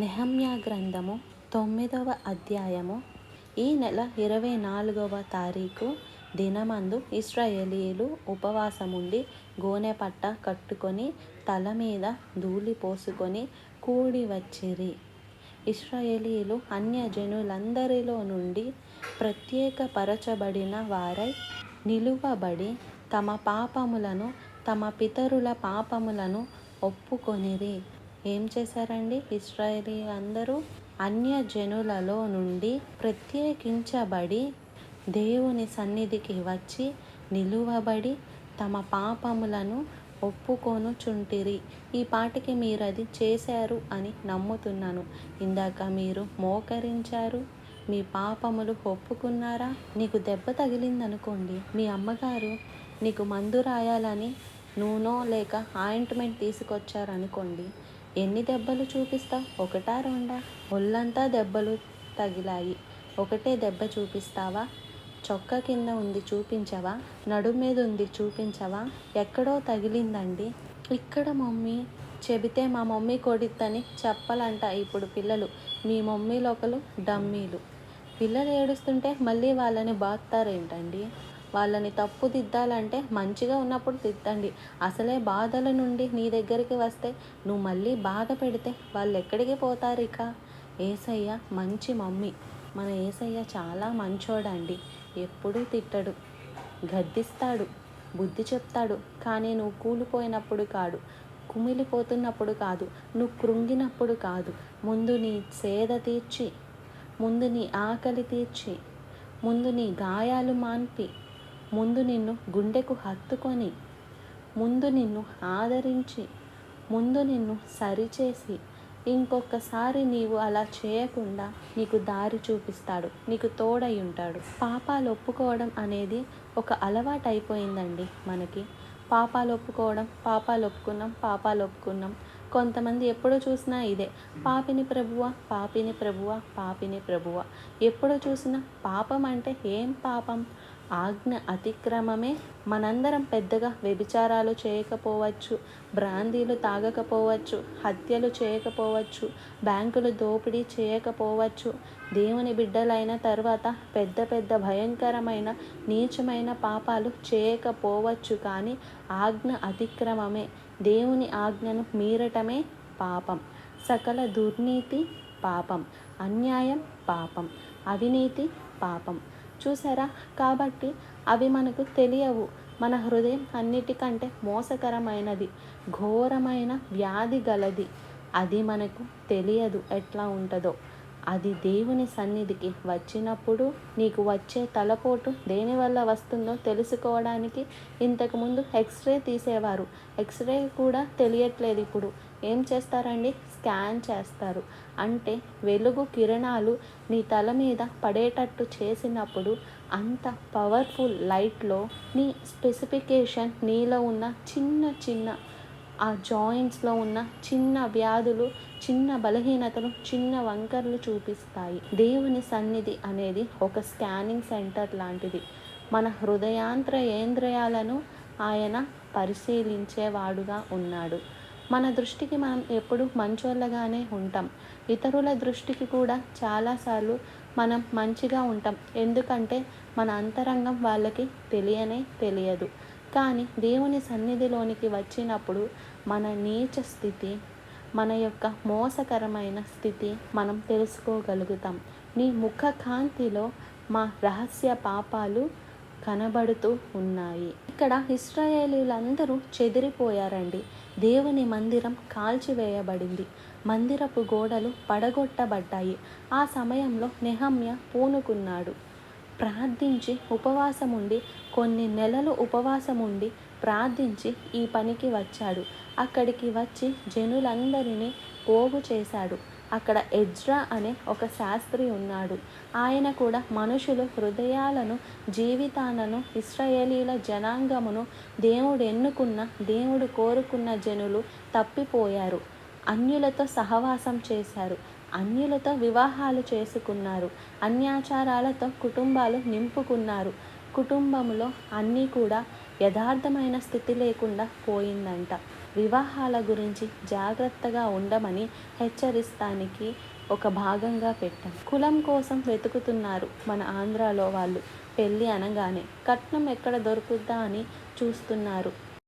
నెహమ్యా గ్రంథము తొమ్మిదవ అధ్యాయము. ఈ నెల ఇరవై నాలుగవ తారీఖు దినమందు ఇస్రాయేలీలు ఉపవాసముండి గోనె పట్ట కట్టుకొని తల మీద ధూళి పోసుకొని కూడి వచ్చిరి. ఇస్రాయేలీలు అన్యజనులందరిలో నుండి ప్రత్యేకపరచబడిన వారై నిలువబడి తమ పాపములను తమ పితరుల పాపములను ఒప్పుకొనిరి. ఏం చేశారండి? ఇస్రాయేలీ అందరూ అన్య జనులలో నుండి ప్రత్యేకించబడి దేవుని సన్నిధికి వచ్చి నిలువబడి తమ పాపములను ఒప్పుకొనుచుంటిరి. ఈ పాటికి మీరు అది చేశారు అని నమ్ముతున్నాను. ఇందాక మీరు మోకరించారు. మీ పాపములు ఒప్పుకున్నారా? నీకు దెబ్బ తగిలిందనుకోండి. మీ అమ్మగారు నీకు మందు రాయాలని నూనె లేక ఆయింట్మెంట్ తీసుకొచ్చారనుకోండి. ఎన్ని దెబ్బలు చూపిస్తావు ఒకటా రెండా? ఒళ్ళంతా దెబ్బలు తగిలాయి. ఒకటే దెబ్బ చూపిస్తావా? చొక్క కింద ఉంది చూపించవా? నడు మీద ఉంది చూపించవా? ఎక్కడో తగిలిందండి. ఇక్కడ మమ్మీ చెబితే మా మమ్మీ కొడిద్దని చెప్పాలంట ఇప్పుడు పిల్లలు. మీ మమ్మీలు ఒకరు డమ్మీలు. పిల్లలు ఏడుస్తుంటే మళ్ళీ వాళ్ళని బాగుతారేంటండి వాళ్ళని తప్పు దిద్దాలంటే మంచిగా ఉన్నప్పుడు దిద్దండి అసలే బాధల నుండి నీ దగ్గరికి వస్తే నువ్వు మళ్ళీ బాధ పెడితే వాళ్ళు ఎక్కడికి పోతారు ఇక? ఏసయ్య మంచి మమ్మీ. మన ఏసయ్య చాలా మంచోడండి. ఎప్పుడూ తిట్టడు. గద్దిస్తాడు. బుద్ధి చెప్తాడు. కానీ నువ్వు కూలిపోయినప్పుడు కాదు. కుమిలిపోతున్నప్పుడు కాదు. నువ్వు కృంగినప్పుడు కాదు. ముందు నీ సేద తీర్చి ముందు నీ ఆకలి తీర్చి ముందు నీ గాయాలు మాన్పి. ముందు నిన్ను గుండెకు హత్తుకొని ముందు నిన్ను ఆదరించి ముందు నిన్ను సరిచేసి ఇంకొకసారి నీవు అలా చేయకుండా నీకు దారి చూపిస్తాడు నీకు తోడై ఉంటాడు. పాపాలు ఒప్పుకోవడం అనేది ఒక అలవాటు అయిపోయిందండి మనకి. పాపాలు ఒప్పుకోవడం పాపాలు ఒప్పుకున్నాం పాపాలు ఒప్పుకున్నాం. కొంతమంది ఎప్పుడు చూసినా ఇదే పాపిని ప్రభువ పాపిని ప్రభువ పాపిని ప్రభువ. ఎప్పుడు చూసినా పాపం అంటే ఏం పాపం? ఆజ్ఞ అతిక్రమమే మనందరం పెద్దగా వ్యభిచారాలు చేయకపోవచ్చు బ్రాందీలు తాగకపోవచ్చు హత్యలు చేయకపోవచ్చు బ్యాంకులు దోపిడీ చేయకపోవచ్చు. దేవుని బిడ్డలైన తర్వాత పెద్ద పెద్ద భయంకరమైన నీచమైన పాపాలు చేయకపోవచ్చు కానీ ఆజ్ఞ అతిక్రమమే. దేవుని ఆజ్ఞను మీరటమే పాపం. సకల దుర్నీతి పాపం. అన్యాయం పాపం. అవినీతి పాపం. చూసారా? కాబట్టి అవి మనకు తెలియవు. మన హృదయం అన్నిటికంటే మోసకరమైనది. ఘోరమైన వ్యాధి గలది. అది మనకు తెలియదు ఎట్లా ఉంటుందో. అది దేవుని సన్నిధికి వచ్చినప్పుడు నీకు వచ్చే తలపోటు దేనివల్ల వస్తుందో తెలుసుకోవడానికి ఇంతకుముందు ఎక్స్రే తీసేవారు. ఎక్స్రే కూడా తెలియట్లేదు ఇప్పుడు. ఏం చేస్తారండి? స్కాన్ చేస్తారు. అంటే వెలుగు కిరణాలు నీ తల మీద పడేటట్టు చేసినప్పుడు అంత పవర్ఫుల్ లైట్లో నీ స్పెసిఫికేషన్ నీలో ఉన్న చిన్న చిన్న ఆ జాయింట్స్లో ఉన్న చిన్న వ్యాధులు చిన్న బలహీనతలు చిన్న వంకర్లు చూపిస్తాయి. దేవుని సన్నిధి అనేది ఒక స్కానింగ్ సెంటర్ లాంటిది. మన హృదయాంత్ర ఏంద్రయాలను ఆయన పరిశీలించేవాడుగా ఉన్నాడు. మన దృష్టికి మనం ఎప్పుడు మంచోళ్ళగానే ఉంటాం. ఇతరుల దృష్టికి కూడా చాలాసార్లు మనం మంచిగా ఉంటాం. ఎందుకంటే మన అంతరంగం వాళ్ళకి తెలియనే తెలియదు. కానీ దేవుని సన్నిధిలోనికి వచ్చినప్పుడు మన నీచ స్థితి మన యొక్క మోసకరమైన స్థితి మనం తెలుసుకోగలుగుతాం. నీ ముఖ కాంతిలో మా రహస్య పాపాలు కనబడుతూ ఉన్నాయి. ఇక్కడ ఇస్రాయేలీలందరూ చెదిరిపోయారండి. దేవుని మందిరం కాల్చివేయబడింది. మందిరపు గోడలు పడగొట్టబడ్డాయి. ఆ సమయంలో నెహమ్య పూనుకున్నాడు. ప్రార్థించి ఉపవాసముండి కొన్ని నెలలు ఉపవాసముండి ప్రార్థించి ఈ పనికి వచ్చాడు. అక్కడికి వచ్చి జనులందరినీ పోగు చేశాడు. అక్కడ ఎజ్రా అనే ఒక శాస్త్రి ఉన్నాడు. ఆయన కూడా మనుషులు హృదయాలను జీవితాలను ఇస్రాయేలీల జనాంగమును దేవుడు ఎన్నుకున్న దేవుడు కోరుకున్న జనులు తప్పిపోయారు. అన్యులతో సహవాసం చేశారు. అన్యులతో వివాహాలు చేసుకున్నారు. అన్యాచారాలతో కుటుంబాలు నింపుకున్నారు. కుటుంబంలో అన్నీ కూడా యథార్థమైన స్థితి లేకుండా పోయిందంట. వివాహాల గురించి జాగ్రత్తగా ఉండమని హెచ్చరిస్తానికి ఒక భాగంగా పెట్టాం. కులం కోసం వెతుకుతున్నారు మన ఆంధ్రాలో వాళ్ళు. పెళ్ళి అనగానే కట్నం ఎక్కడ దొరుకుద్దా అని చూస్తున్నారు.